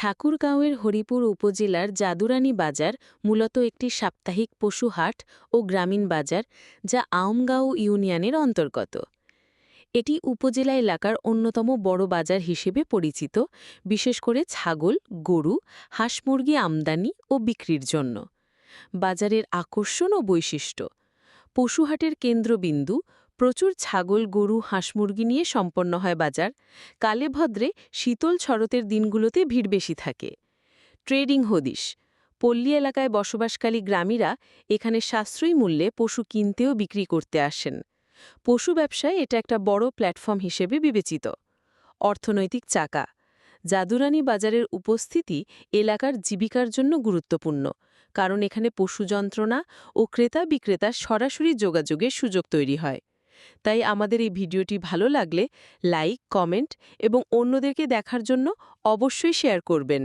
ঠাকুরগাঁওয়ের হরিপুর উপজেলার জাদুরানী বাজার মূলত একটি সাপ্তাহিক পশু হাট ও গ্রামীণ বাজার, যা আওমগাঁও ইউনিয়নের অন্তর্গত। এটি উপজেলা এলাকার অন্যতম বড় বাজার হিসেবে পরিচিত, বিশেষ করে ছাগল, গরু, হাঁস মুরগি আমদানি ও বিক্রির জন্য। বাজারের আকর্ষণ ও বৈশিষ্ট্য পশুহাটের কেন্দ্রবিন্দু প্রচুর ছাগল, গরু, হাঁস মুরগি নিয়ে সম্পন্ন হয় বাজার। কালে ভদ্রে শীতল শরতের দিনগুলোতে ভিড় বেশি থাকে। ট্রেডিং হদিশ। পল্লী এলাকায় বসবাসকারী গ্রামীরা এখানে সাশ্রয়ী মূল্যে পশু কিনতেও বিক্রি করতে আসেন। পশু ব্যবসায় এটা একটা বড় প্ল্যাটফর্ম হিসেবে বিবেচিত। অর্থনৈতিক চাকা। জাদুরানী বাজারের উপস্থিতি এলাকার জীবিকার জন্য গুরুত্বপূর্ণ, কারণ এখানে পশু যন্ত্রণা ও ক্রেতা বিক্রেতার সরাসরি যোগাযোগের সুযোগ তৈরি হয়। তাই আমাদের এই ভিডিওটি ভালো লাগলে লাইক, কমেন্ট এবং অন্যদেরকে দেখার জন্য অবশ্যই শেয়ার করবেন।